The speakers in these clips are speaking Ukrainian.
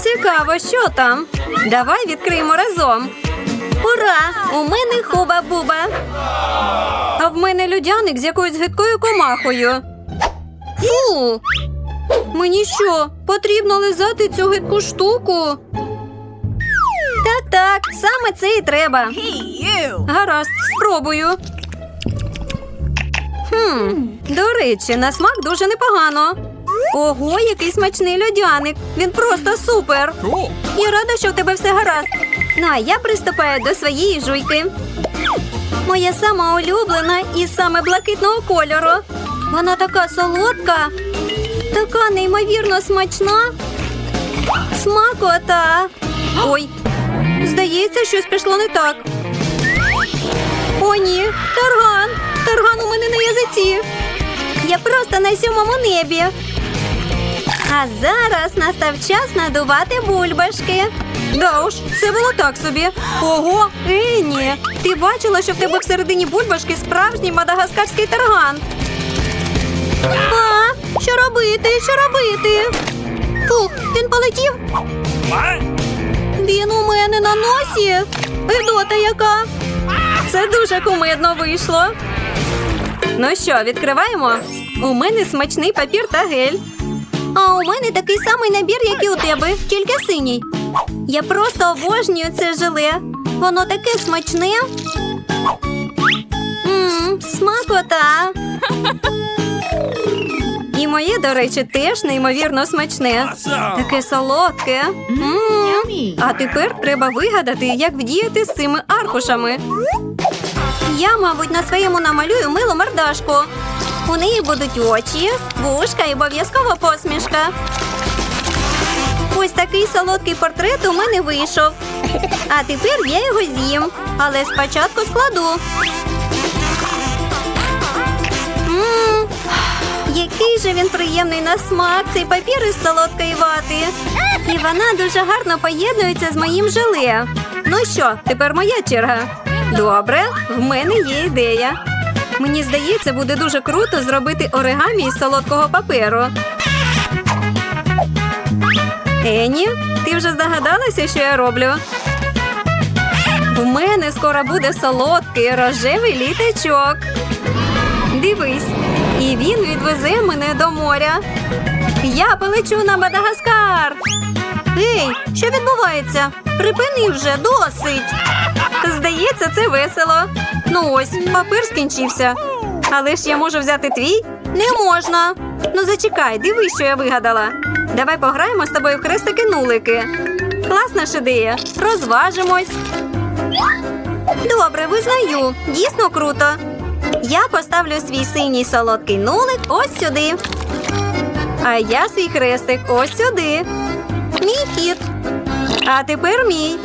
Цікаво, що там. Давай відкриємо разом. Ура! У мене хуба-буба. А в мене людяник з якоюсь гидкою комахою. Фу! Мені що, потрібно лизати цю гидку штуку? Так, так, саме це і треба. Гаразд, спробую. Хм, до речі, на смак дуже непогано. Ого, який смачний льодяник. Він просто супер. Я рада, що в тебе все гаразд. Ну, а я приступаю до своєї жуйки. Моя сама улюблена і саме блакитного кольору. Вона така солодка, така неймовірно смачна. Смакота. Ой, здається, щось пішло не так. О, ні, тарган! Тарган у мене на язиці. Я просто на сьомому небі. А зараз настав час надувати бульбашки. Да уж, це було так собі. Ого, Ені, ти бачила, що в тебе всередині бульбашки справжній мадагаскарський тарган. А, що робити? Що робити? Фух, він полетів. Він у мене на носі. Гидота яка. Це дуже кумедно вийшло. Ну що, відкриваємо? У мене смачний папір та гель. А у мене такий самий набір, як і у тебе, тільки синій. Я просто обожнюю це желе. Воно таке смачне. Мм, смакота. І моє, до речі, теж неймовірно смачне. Таке солодке. М. А тепер треба вигадати, як вдіяти з цими аркушами. Я, мабуть, на своєму намалюю милу мордашку. У неї будуть очі, вушка і обов'язково посмішка. Ось такий солодкий портрет у мене вийшов. А тепер я його з'їм, але спочатку складу. М, який же він приємний на смак, цей папір із солодкої вати. І вона дуже гарно поєднується з моїм желе. Ну що, тепер моя черга. Добре, в мене є ідея. Мені здається, буде дуже круто зробити оригамі із солодкого паперу. Ені, ти вже здогадалася, що я роблю? В мене скоро буде солодкий рожевий літачок. Дивись, і він відвезе мене до моря. Я полечу на Мадагаскар. Ей, що відбувається? Припини вже досить. Здається, це весело. Ну ось, папір скінчився. Але ж я можу взяти твій? Не можна. Ну зачекай, дивись, що я вигадала. Давай пограємо з тобою в хрестики-нулики. Класна ж ідея. Розважимось. Добре, визнаю. Дійсно круто. Я поставлю свій синій солодкий нулик ось сюди. А я свій хрестик ось сюди. Мій хід. А тепер мій.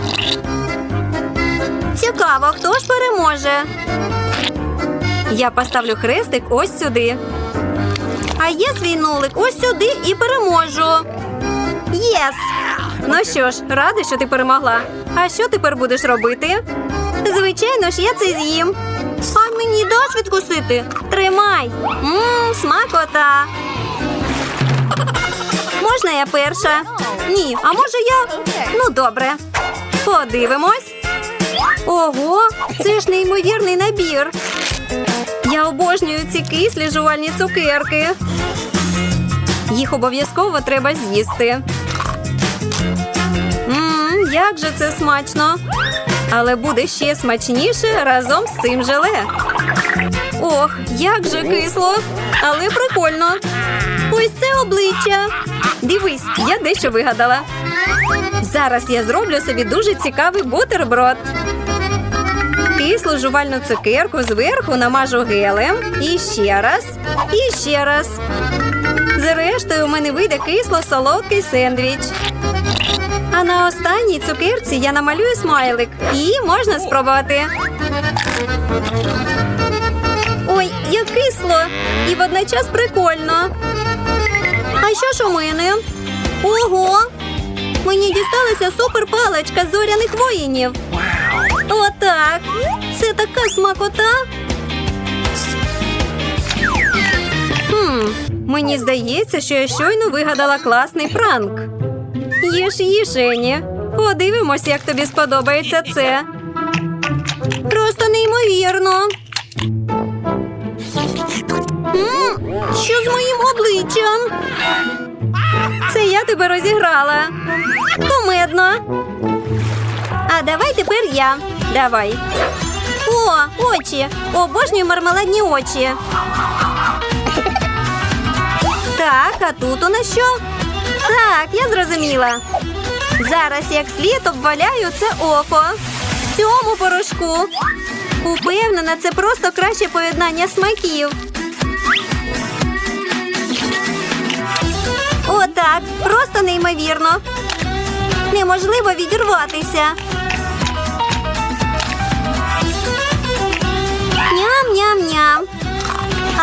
Цікаво, хто ж переможе. Я поставлю хрестик ось сюди. А я свій нулик ось сюди і переможу. Єс! Ну що ж, рада, що ти перемогла. А що тепер будеш робити? Звичайно ж, я це з'їм. А мені даш відкусити? Тримай. Мм, смакота. Можна я перша? Ні, а може я? Ну, добре. Подивимось. Ого, це ж неймовірний набір. Я обожнюю ці кислі жувальні цукерки. Їх обов'язково треба з'їсти. Мм, як же це смачно. Але буде ще смачніше разом з цим желе. Ох, як же кисло, але прикольно. Ось це обличчя. Дивись, я дещо вигадала. Зараз я зроблю собі дуже цікавий бутерброд. Кислу жувальну цукерку зверху намажу гелем. І ще раз, і ще раз. Зрештою, у мене вийде кисло-солодкий сендвіч. А на останній цукерці я намалюю смайлик. І можна спробувати. Ой, як кисло! І водночас прикольно. А що ж у мене? Ого! Мені дісталася суперпаличка зоряних воїнів. Отак. Це така смакота. Хм, мені здається, що я щойно вигадала класний пранк. Їж, їж, Ені. Подивимось, як тобі сподобається це. Просто неймовірно. М, Що з моїм обличчям? Це я тебе розіграла. Кумедно. А давай тепер я. Давай. О, очі. Обожнюю мармеладні очі. Так, а тут у нас що? Так, я зрозуміла. Зараз як слід обваляю це око. В цьому порошку. Упевнена, це просто краще поєднання смаків. Отак, просто неймовірно. Неможливо відірватися. Ням-ням-ням.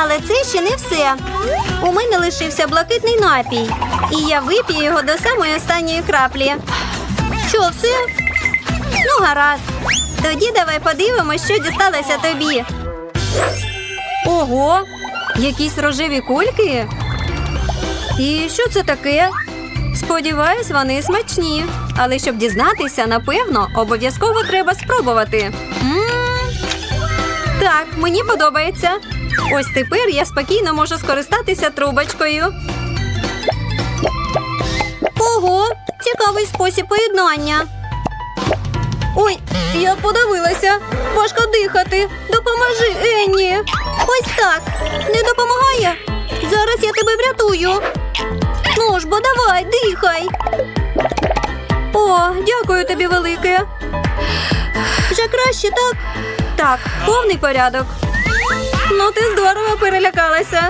Але це ще не все. У мене лишився блакитний напій, і я вип'ю його до самої останньої краплі. Що, все? Ну, гаразд. Тоді давай подивимось, що дісталося тобі. Ого, якісь рожеві кульки. І що це таке? Сподіваюсь, вони смачні. Але щоб дізнатися, напевно, обов'язково треба спробувати. Так, мені подобається. Ось тепер я спокійно можу скористатися трубочкою. Ого, цікавий спосіб поєднання. Ой, я подивилася. Важко дихати. Допоможи, Енні. Ось так. Не допомагає. Зараз я тебе врятую. Ну ж бо давай, дихай. О, дякую тобі велике. Вже краще, так? Так, повний порядок. Ну, ти здорово перелякалася.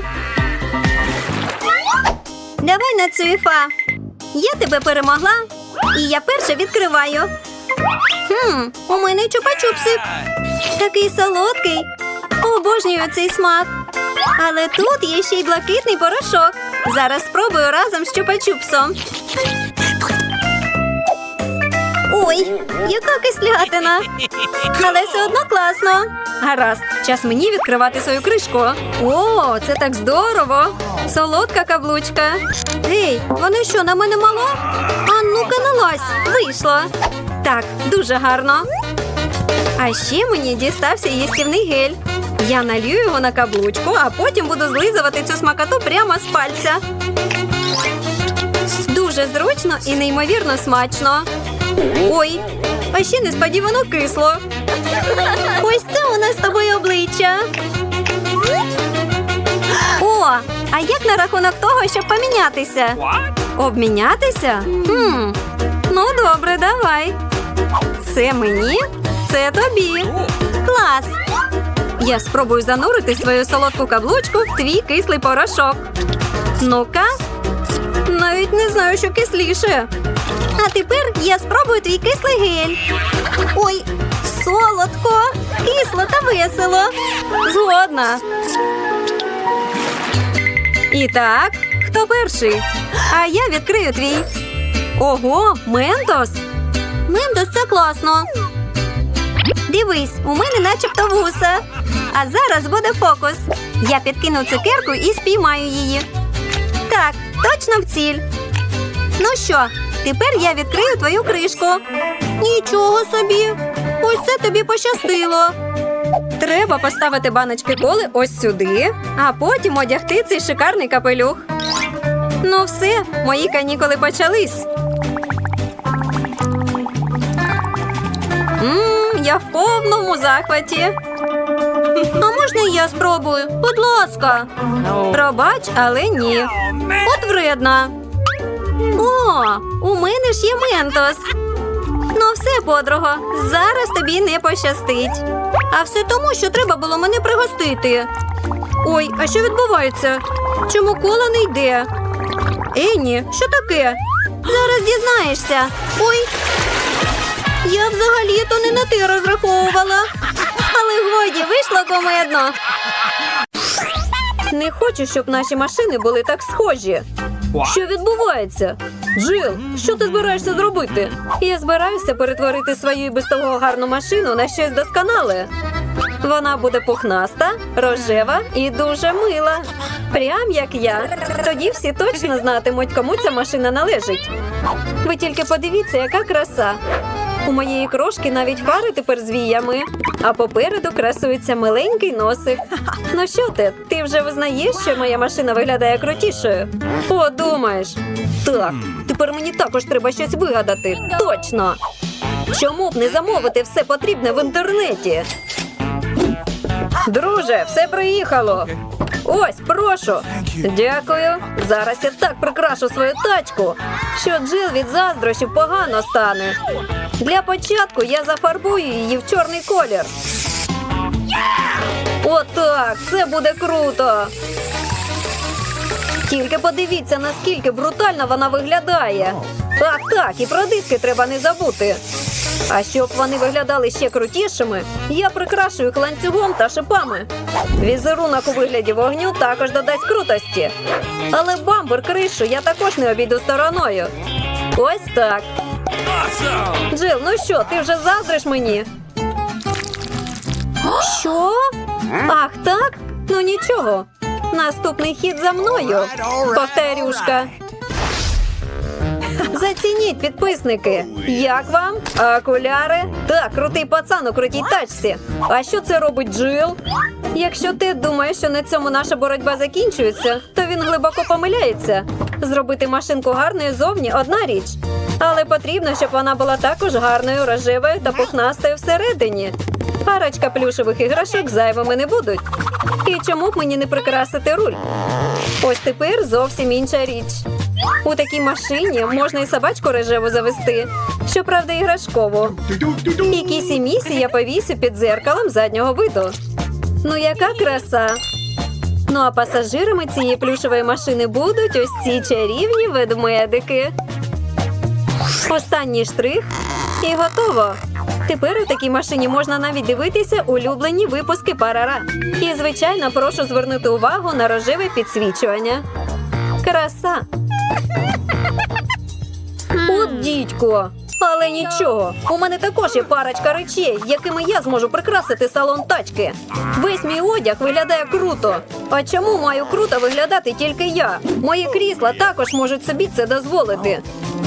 Давай на цвіфа. Я тебе перемогла, і я перша відкриваю. Хм, у мене чупа-чупсик. Такий солодкий. Обожнюю цей смак. Але тут є ще й блакитний порошок. Зараз спробую разом з чупа-чупсом. Ой, яка кислятина. Але все одно класно. Гаразд, час мені відкривати свою кришку. О, це так здорово! Солодка каблучка. Гей, вони що, на мене мало? А ну-ка налазь, вийшло. Так, дуже гарно. А ще мені дістався їстівний гель. Я налью його на каблучку, а потім буду злизувати цю смакоту прямо з пальця. Дуже зручно і неймовірно смачно. Ой, а ще несподівано кисло. Ось це у нас з тобою обличчя. О, а як на рахунок того, щоб помінятися? Обмінятися? Хм, ну добре, давай. Це мені, це тобі. Клас. Я спробую занурити свою солодку каблучку в твій кислий порошок. Ну-ка, навіть не знаю, що кисліше. А тепер я спробую твій кислий гель. Ой, солодко, кисло та весело. Згодна. І так, хто перший? А я відкрию твій. Ого, ментос. Ментос це класно. Дивись, у мене начебто вуса. А зараз буде фокус. Я підкину цукерку і спіймаю її. Так, точно в ціль. Ну що, тепер я відкрию твою кришку. Нічого собі. Ось це тобі пощастило. Треба поставити баночки коли ось сюди, а потім одягти цей шикарний капелюх. Ну все, мої канікули почались. Мм, я в повному захваті. А можна я спробую? Будь ласка. Пробач, але ні. От вредна. О, у мене ж є ментос. Ну, все, подруго, зараз тобі не пощастить. А все тому, що треба було мене пригостити. Ой, а що відбувається? Чому кола не йде? Енні, що таке? Зараз дізнаєшся. Ой. Я взагалі-то не на ти розраховувала. Але годі вийшло комедно. Не хочу, щоб наші машини були так схожі. Що відбувається? Джил, що ти збираєшся зробити? Я збираюся перетворити свою і без того гарну машину на щось досконале. Вона буде пухнаста, рожева і дуже мила. Прям як я. Тоді всі точно знатимуть, кому ця машина належить. Ви тільки подивіться, яка краса. У моєї крошки навіть фари тепер з віями, а попереду красується миленький носик. Ну що ти? Ти вже визнаєш, що моя машина виглядає крутішою? О, думаєш? Так, тепер мені також треба щось вигадати. Точно. Чому б не замовити все потрібне в інтернеті? Друже, все приїхало. Ось, прошу. Дякую. Зараз я так прикрашу свою тачку, що Джил від заздрощів погано стане. Для початку я зафарбую її в чорний колір. Отак, це буде круто. Тільки подивіться, наскільки брутально вона виглядає. Так, так, і про диски треба не забути. А щоб вони виглядали ще крутішими, я прикрашую їх ланцюгом та шипами. Візерунок у вигляді вогню також додасть крутості. Але бампер кришу я також не обійду стороною. Ось так. Джил, ну що, ти вже заздриш мені? Що? Ах, так? Ну нічого. Наступний хід за мною. Повторюшка. Зацініть, підписники. Як вам? Окуляри? Так, крутий пацан у крутій тачці. А що це робить Джил? Якщо ти думаєш, що на цьому наша боротьба закінчується, то він глибоко помиляється. Зробити машинку гарною зовні одна річ. Але потрібно, щоб вона була також гарною, рожевою та пухнастою всередині. Парочка плюшевих іграшок зайвими не будуть. І чому б мені не прикрасити руль? Ось тепер зовсім інша річ. У такій машині можна і собачку рожеву завести, щоправда, іграшкову. І кісі місі я повісю під дзеркалом заднього виду. Ну, яка краса! Ну а пасажирами цієї плюшевої машини будуть ось ці чарівні ведмедики. Останній штрих і готово. Тепер у такій машині можна навіть дивитися улюблені випуски парара. І, звичайно, прошу звернути увагу на рожеве підсвічування. Краса. От дідько. Але нічого, у мене також є парочка речей, якими я зможу прикрасити салон тачки. Весь мій одяг виглядає круто. А чому маю круто виглядати тільки я? Мої крісла також можуть собі це дозволити.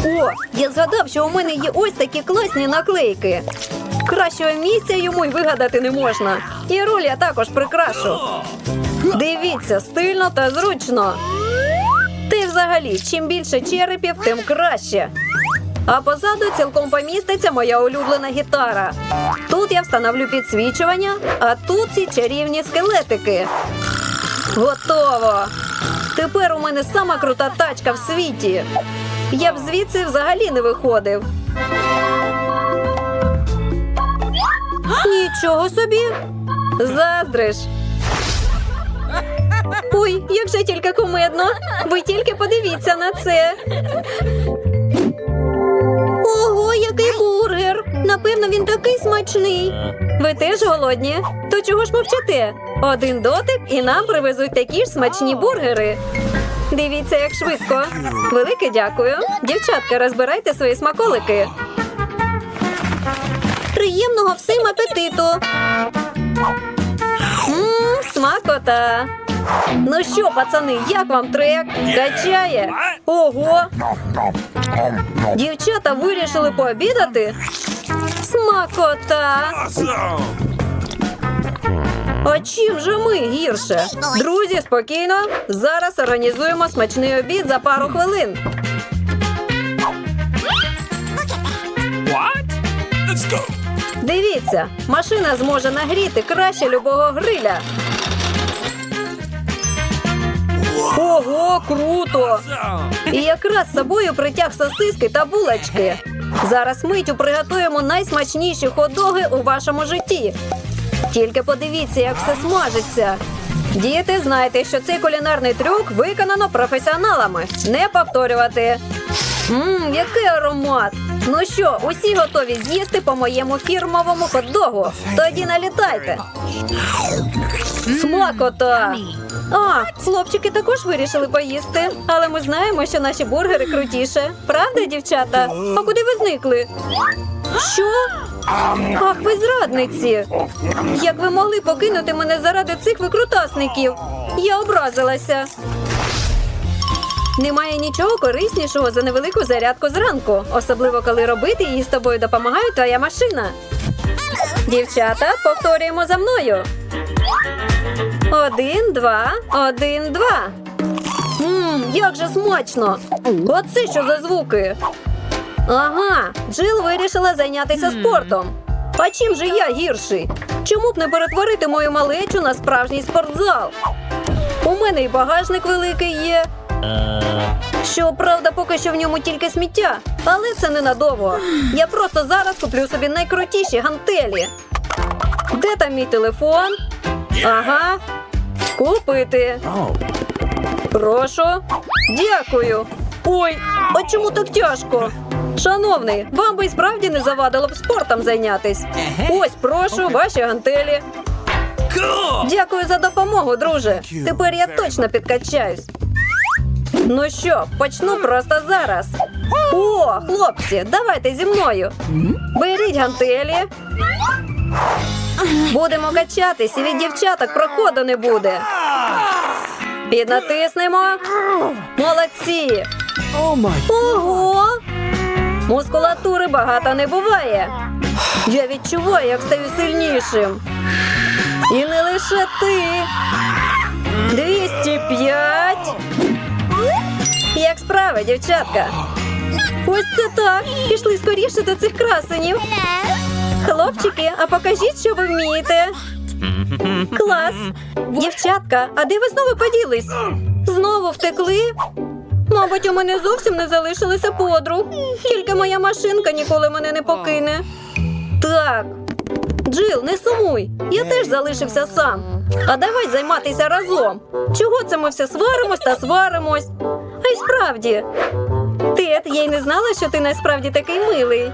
О, я згадав, що у мене є ось такі класні наклейки. Кращого місця йому й вигадати не можна. І руль я також прикрашу. Дивіться, стильно та зручно. Й взагалі, чим більше черепів, тим краще. А позаду цілком поміститься моя улюблена гітара. Тут я встановлю підсвічування, а тут ці чарівні скелетики. Готово! Тепер у мене сама крута тачка в світі. Я б звідси взагалі не виходив. Нічого собі. Заздриш. Ой, як же тільки кумедно. Ви тільки подивіться на це. Напевно, він такий смачний. Ви теж голодні? То чого ж мовчите? Один дотик і нам привезуть такі ж смачні бургери. Дивіться, як швидко. Велике дякую. Дівчатка, розбирайте свої смаколики. Приємного всім апетиту. Мм, смакота. Ну що, пацани, як вам трек? Качає? Ого! Дівчата вирішили пообідати? Смакота! А чим же ми гірше? Друзі, спокійно. Зараз організуємо смачний обід за пару хвилин. What? Let's go. Дивіться, машина зможе нагріти краще любого гриля. Ого, круто! І якраз з собою притяг сосиски та булочки. Зараз миттю приготуємо найсмачніші ходоги у вашому житті. Тільки подивіться, як все смажиться. Діти, знайте, що цей кулінарний трюк виконано професіоналами. Не повторювати. Мм, який аромат! Ну що, усі готові з'їсти по моєму фірмовому хот-догу? Тоді налітайте. Смакота! А, хлопчики також вирішили поїсти, але ми знаємо, що наші бургери крутіше. Правда, дівчата? А куди ви зникли? Що? Ах, ви зрадниці! Як ви могли покинути мене заради цих викрутасників? Я образилася. Немає нічого кориснішого за невелику зарядку зранку, особливо коли робити її з тобою допомагає твоя машина. Дівчата, повторюємо за мною. Один, два, один, два. Мм, як же смачно! Оце що за звуки? Ага, Джил вирішила зайнятися спортом. А чим же я гірший? Чому б не перетворити мою малечу на справжній спортзал? У мене і багажник великий є. Щоправда, поки що в ньому тільки сміття, але це ненадовго. Я просто зараз куплю собі найкрутіші гантелі. Де там мій телефон? Ага. Купити. Прошу. Дякую. Ой, а чому так тяжко? Шановний, вам би й справді не завадило б спортом зайнятись. Ось, прошу, ваші гантелі. Дякую за допомогу, друже. Тепер я точно підкачаюсь. Ну що, почну просто зараз. О, хлопці, давайте зі мною. Беріть гантелі. Будемо качатись, і від дівчаток проходу не буде. Піднатиснемо. Молодці. Ого! Мускулатури багато не буває. Я відчуваю, як стаю сильнішим. І не лише ти. 205. Як справи, дівчатка? Ось це так. Пішли скоріше до цих красенів. Хлопчики, а покажіть, що ви вмієте. Клас. Дівчатка, а де ви знову поділись? Знову втекли? Мабуть, у мене зовсім не залишилося подруг. Тільки моя машинка ніколи мене не покине. Так. Джил, не сумуй. Я теж залишився сам. А давай займатися разом. Чого це ми все сваримось та сваримось? А й справді. Тед, я й не знала, що ти насправді такий милий.